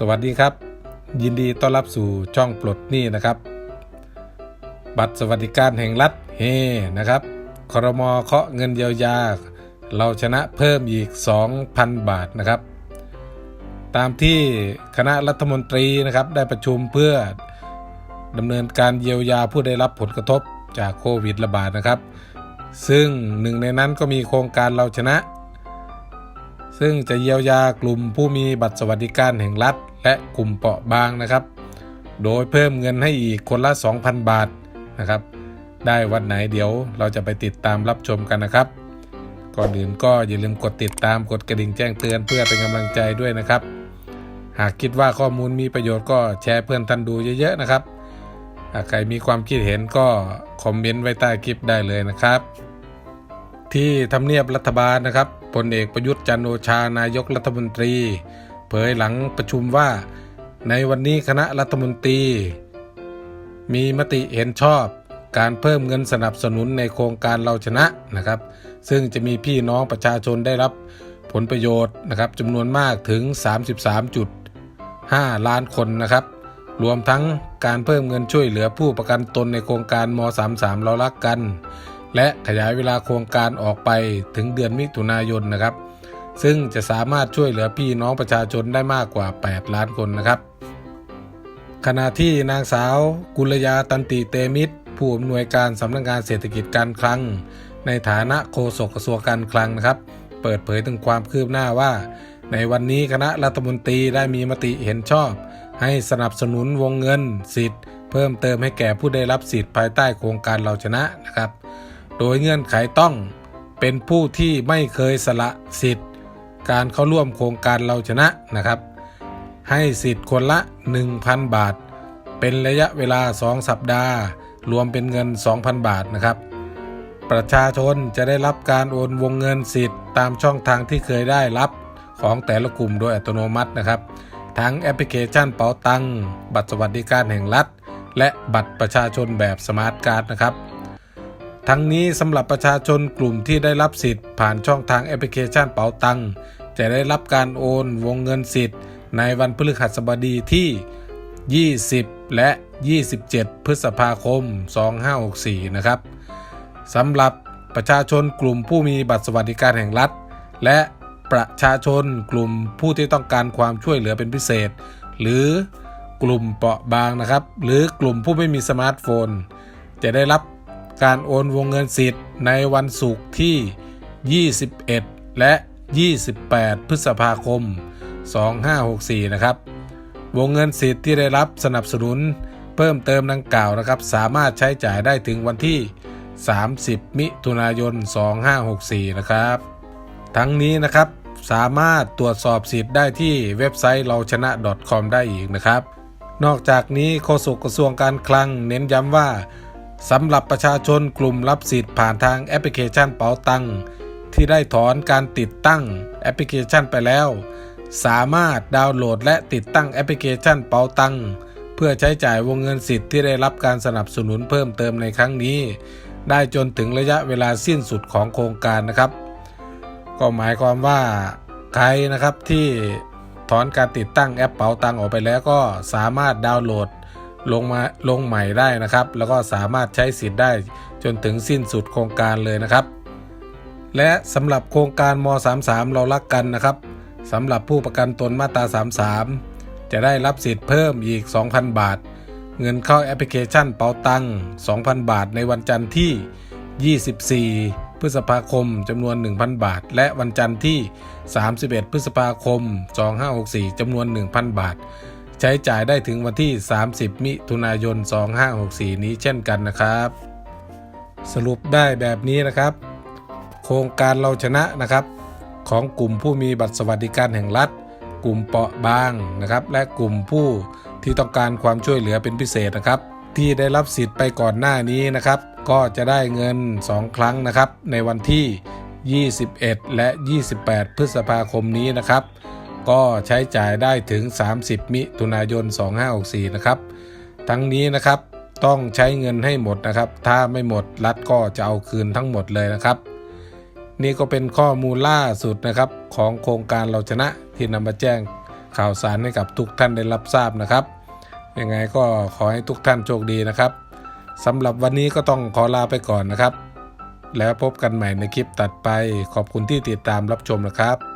สวัสดีครับ ยินดีต้อนรับสู่ช่องปลดหนี้นะครับ บัตรสวัสดิการแห่งรัฐเฮนะครับครมเคาะเงินเยียวยา เราชนะเพิ่มอีก 2,000 บาทนะครับ ตามที่คณะรัฐมนตรีนะครับได้ประชุมเพื่อดำเนินการเยียวยาผู้ได้รับผลกระทบจากโควิดระบาดนะครับ ซึ่งหนึ่งในนั้นก็มีโครงการเราชนะ ซึ่งจะเยียวยากลุ่มผู้มีบัตรสวัสดิการแห่งรัฐ และกลุ่มเปราะบางนะครับ โดยเพิ่มเงินให้อีกคนละ 2,000 บาทนะครับ ได้วันไหนเดี๋ยวเราจะไปติดตามรับชมกันนะครับ ก่อนอื่นก็อย่าลืมกดติดตามกดกระดิ่งแจ้งเตือนเพื่อเป็นกำลังใจด้วยนะครับ หากคิดว่าข้อมูลมีประโยชน์ก็แชร์เพื่อนท่านดูเยอะๆนะครับหากใครมีความคิดเห็นก็คอมเมนต์ไว้ใต้คลิปได้เลยนะครับ ที่ทำเนียบรัฐบาลนะครับ พลเอกประยุทธ์จันโอชานายกรัฐมนตรี เผยหลังประชุมว่า ในวันนี้คณะรัฐมนตรี มีมติเห็นชอบการเพิ่มเงินสนับสนุนในโครงการเราชนะนะครับ ซึ่งจะมีพี่น้องประชาชนได้รับผลประโยชน์นะครับจำนวนมากถึง 33.5 ล้านคนนะครับ รวมทั้งการเพิ่มเงินช่วยเหลือผู้ประกันตนในโครงการม 33 เรารักกัน และขยายเวลาโครงการออกไปถึงเดือนมิถุนายนนะครับ ซึ่งจะสามารถช่วยเหลือพี่น้องประชาชนได้มากกว่า 8 ล้านคนนะครับ ขณะที่นางสาวกุลยาตันติเตมิตร ผู้อำนวยการสำนักงานเศรษฐกิจการคลัง ในฐานะโฆษกกระทรวงการคลังนะครับเปิดเผยถึงความคืบหน้าว่า ในวันนี้คณะรัฐมนตรีได้มีมติเห็นชอบ ให้สนับสนุนวงเงินสิทธิ์ เพิ่มเติมให้แก่ผู้ได้รับสิทธิ์ภายใต้โครงการเราชนะนะครับ โดยเงื่อนไขต้องเป็นผู้ที่ไม่เคยสละสิทธิ์ การเข้าร่วมโครงการเราชนะนะครับ ให้สิทธิ์คนละ 1,000 บาท เป็นระยะเวลา 2 สัปดาห์ รวมเป็นเงิน 2,000 บาทนะครับ ประชาชนจะได้รับการโอนวงเงินสิทธิ์ตามช่องทางที่เคยได้รับของแต่ละกลุ่มโดยอัตโนมัตินะครับ ทั้งแอปพลิเคชันเป๋าตังค์บัตรสวัสดิการแห่งรัฐ และบัตรประชาชนแบบสมาร์ทการ์ดนะครับ ทั้งนี้สำหรับประชาชนกลุ่มที่ได้รับสิทธิ์ ผ่านช่องทางแอปพลิเคชันเป๋าตังค์จะได้รับการโอนวงเงินสิทธิ์ ในวันพฤหัสบดีที่ 20 และ 27 พฤษภาคม 2564 นะครับสำหรับประชาชนกลุ่มผู้มีบัตรสวัสดิการแห่งรัฐ และประชาชนกลุ่มผู้ที่ต้องการความช่วยเหลือเป็นพิเศษ หรือกลุ่มเปราะบางนะครับ หรือกลุ่มผู้ไม่มีสมาร์ทโฟน จะได้รับ การโอนวงเงินสิทธิ์ในวันศุกร์ที่ 21 และ 28 พฤษภาคม 2564 นะครับ วงเงินสิทธิ์ที่ได้รับสนับสนุนเพิ่มเติมดังกล่าวนะครับ สามารถใช้จ่ายได้ถึงวันที่ 30 มิถุนายน 2564 นะครับ ทั้งนี้นะครับสามารถตรวจสอบสิทธิ์ได้ที่เว็บไซต์เราชนะ .com ได้อีกนะครับ นอกจากนี้โฆษกกระทรวงการคลังเน้นย้ำว่า สำหรับประชาชนกลุ่มรับสิทธิ์ผ่านทางแอปพลิเคชันเป๋าตังที่ได้ถอนการติดตั้งแอปพลิเคชันไปแล้ว สามารถดาวน์โหลดและติดตั้งแอปพลิเคชันเป๋าตังเพื่อใช้จ่ายวงเงินสิทธิ์ที่ได้รับการสนับสนุนเพิ่มเติมในครั้งนี้ ได้จนถึงระยะเวลาสิ้นสุดของโครงการนะครับ ก็หมายความว่าใครนะครับที่ถอนการติดตั้งแอปเป๋าตังออกไปแล้วก็สามารถดาวน์โหลด ลงมาลงใหม่ได้นะครับ แล้วก็สามารถใช้สิทธิ์ได้จนถึงสิ้นสุดโครงการเลยนะครับ และสำหรับโครงการม 33 เรารักกันนะครับสำหรับผู้ประกันตนมาตรา 33 จะได้รับสิทธิ์เพิ่มอีก 2,000 บาท เงินเข้าแอปพลิเคชันเป๋าตัง2,000 บาทในวันจันทร์ที่ 24 พฤษภาคมจำนวน 1,000 บาท และวันจันทร์ที่ 31 พฤษภาคม 2564จำนวน 1,000 บาท ใช้จ่ายได้ถึงวันที่ 30 มิถุนายน 2564 นี้เช่นกันนะครับ สรุปได้แบบนี้นะครับ โครงการเราชนะนะครับ ของกลุ่มผู้มีบัตรสวัสดิการแห่งรัฐ กลุ่มเปราะบางนะครับ และกลุ่มผู้ที่ต้องการความช่วยเหลือเป็นพิเศษนะครับ ที่ได้รับสิทธิ์ไปก่อนหน้านี้นะครับ ก็จะได้เงิน 2 ครั้งนะครับ ในวันที่ 21 และ 28 พฤษภาคมนี้นะครับ ก็ใช้จ่ายได้ถึง 30 มิถุนายน 2564 นะครับ ทั้งนี้นะครับต้องใช้เงินให้หมดนะครับ ถ้าไม่หมดรัฐก็จะเอาคืนทั้งหมดเลยนะครับ นี่ก็เป็นข้อมูลล่าสุดนะครับของโครงการเราชนะที่นำมาแจ้งข่าวสารให้กับทุกท่านได้รับทราบนะครับ ยังไงก็ขอให้ทุกท่านโชคดีนะครับสำหรับวันนี้ก็ต้องขอลาไปก่อนนะครับ แล้วพบกันใหม่ในคลิปตัดไปขอบคุณที่ติดตามรับชมนะครับ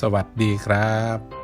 สวัสดีครับ